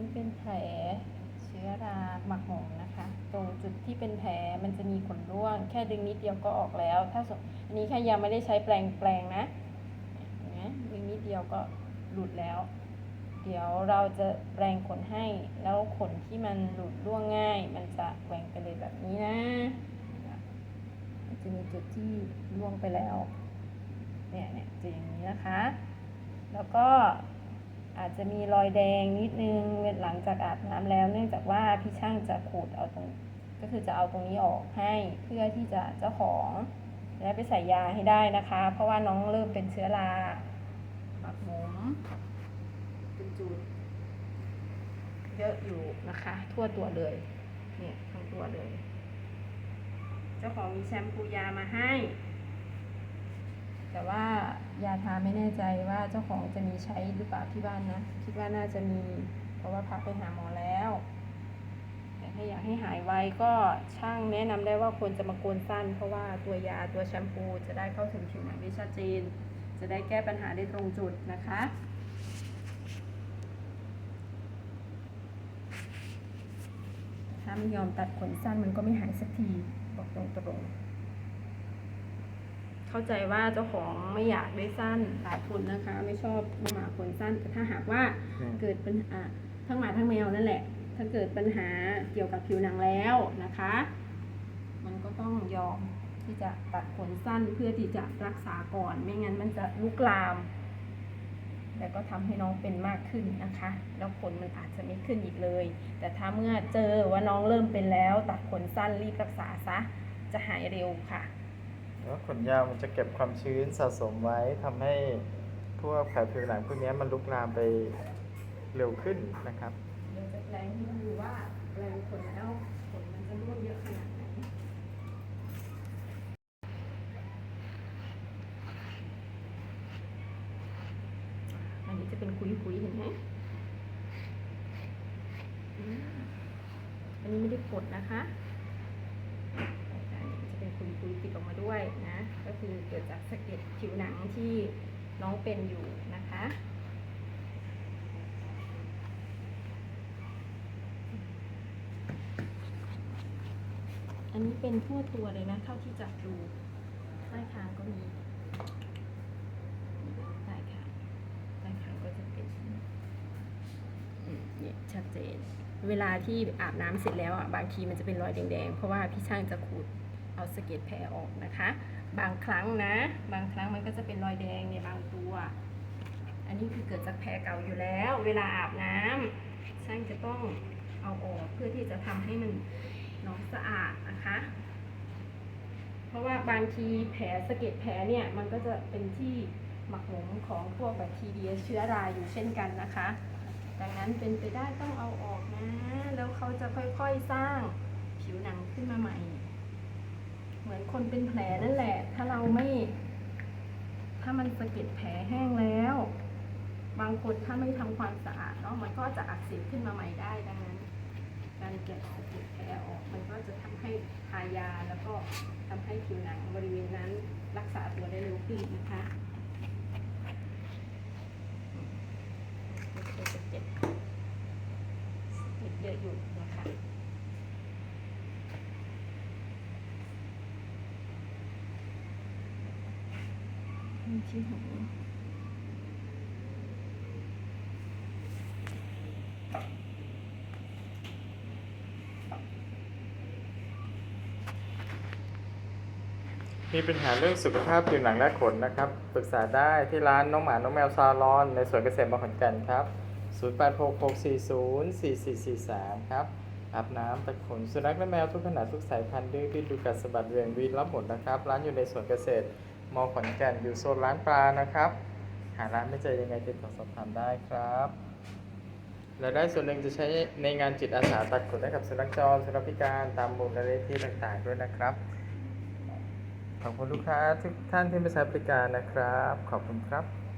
นี้เป็นแผลเชื้อราหมักหมมนะคะ ตรงจุดที่เป็นแผลมันจะมีขนร่วง แค่ดึงนิดเดียวก็ออกแล้ว ถ้าอันนี้แค่ยังไม่ได้ใช้แปรงแปรงนะเนไหมดึงนิดเดียวก็หลุดแล้ว เดี๋ยวเราจะแปรงขนให้ แล้วขนที่มันหลุดร่วงง่าย มันจะแหว่งไปเลยแบบนี้นะมันจะมีจุดที่ร่วงไปแล้ว เนี่ยเนี่ยจะอย่างนี้นะคะ แล้วก็ อาจจะมีรอยแดงนิดนึงหลังจากอาบน้ำแล้ว เนื่องจากว่าพี่ช่างจะขูดเอาตรง ก็คือจะเอาตรงนี้ออกให้เพื่อที่จะเจ้าของจะได้ไปใส่ยาให้ได้นะคะ เพราะว่าน้องเริ่มเป็นเชื้อราหมักหมมเป็นจุดเยอะอยู่นะคะ ทั่วตัวเลยเนี่ยทั้งตัวเลย เจ้าของมีแชมพูยามาให้ แต่ว่ายาทาไม่แน่ใจว่าเจ้าของจะมีใช้หรือเปล่าที่บ้านนะ คิดว่าน่าจะมี เพราะว่าพักไปหาหมอแล้วแต่ถ้าอยากให้หายไวก็ช่างแนะนำได้ว่าควรจะมาโกนสั้น เพราะว่าตัวยาตัวแชมพูจะได้เข้าถึงผิวหนังได้ชัดเจน จะได้แก้ปัญหาได้ตรงจุดนะคะถ้าไม่ยอมตัดขนสั้นมันก็ไม่หายสักทีบอกตรงๆ เข้าใจว่าเจ้าของไม่อยากได้สั้นหลายคนนะคะ ไม่ชอบหมาขนสั้นแต่ถ้าหากว่าอืมเกิดปัญหาทั้งหมาทั้งแมวนั่นแหละ ถ้าเกิดปัญหาเกี่ยวกับผิวหนังแล้วนะคะ มันก็ต้องยอมที่จะตัดขนสั้นเพื่อที่จะรักษาก่อน ไม่งั้นมันจะลุกลามแต่ก็ทำให้น้องเป็นมากขึ้นนะคะ แล้วขนมันอาจจะไม่ขึ้นอีกเลย แต่ถ้าเมื่อเจอว่าน้องเริ่มเป็นแล้ว ตัดขนสั้นรีบรักษาซะ จะหายเร็วค่ะ แล้วขนยาวมันจะเก็บความชื้นสะสมไว้ทำให้พวกแผลผิวหนังพวกนี้มันลุกลามไปเร็วขึ้นนะครับเดี๋ยวจะแปลงให้ดูว่าแปลงขนแล้วขนมันจะร่วงเยอะขนาดไหนอันนี้จะเป็นคุยๆเห็นไหมอืมอันนี้ไม่ได้กดนะคะอันนี้จะเป็นคุยๆติ ด้วยนะ ก็คือเกิดจากสะเก็ดผิวหนังที่น้องเป็นอยู่นะคะ อันนี้เป็นทั่วตัวเลยนะ เท่าที่จับดูใต้คางก็มีใต้คางใต้คางก็จะเป็นเนี่ยชัดเจน เวลาที่อาบน้ำเสร็จแล้วอะ บางทีมันจะเป็นรอยแดงๆ เพราะว่าพี่ช่างจะขูด เอาสะเก็ดแผลออกนะคะ บางครั้งนะ บางครั้งมันก็จะเป็นรอยแดงในบางตัว อันนี้คือเกิดจากแผลเก่าอยู่แล้ว เวลาอาบน้ำช่างจะต้องเอาออกเพื่อที่จะทำให้มันน้องสะอาดนะคะ เพราะว่าบางทีแผลสะเก็ดแผลเนี่ยมันก็จะเป็นที่หมักหมมของพวกแบคทีเรียเชื้อราอยู่เช่นกันนะคะ ดังนั้นเป็นไปได้ต้องเอาออกนะ แล้วเขาจะค่อยๆสร้างผิวหนังขึ้นมาใหม่ เหมือนคนเป็นแผลนั่นแหละ ถ้าเราไม่ ถ้ามันสะเก็ดแผลแห้งแล้ว บางคนถ้าไม่ทำความสะอาดเนาะมันก็จะอักเสบขึ้นมาใหม่ได้ดังนั้น การแกะสะเก็ดแผลออกมันก็จะทำให้ทายาแล้วก็ทำให้ผิวหนังบริเวณนั้นรักษาตัวได้เร็วขึ้นนะคะก็จะเป็นสะเก็ดสะเก็ดเยอะอยู่นะคะ ที่หูมีปัญหาเรื่องสุขภาพผิวหนังและขนนะครับ ปรึกษาได้ที่ร้านน้องหมา น้องแมวซาลอน ในสวนเกษตรมขอนแก่นครับ 0866404443 ครับ อาบน้ำตัดขนสุนัขและแมวทุกขนาดทุกสายพันธุ์ดื้อดิ้นดูกัดสะบัดเวียงวีรับหมดนะครับ ร้านอยู่ในสวนเกษตร มอขอนแก่นอยู่โซนร้านปลานะครับ หาร้านไม่เจอยังไงติดต่อสอบถามได้ครับรายได้ส่วนหนึ่งจะใช้ในงานจิตอาสาตัดขนให้กับสุนัขจรสุนัขพิการตามมูลนิธิต่างๆด้วยนะครับ ขอบคุณลูกค้าทุกท่านที่มาใช้บริการนะครับ ขอบคุณครับ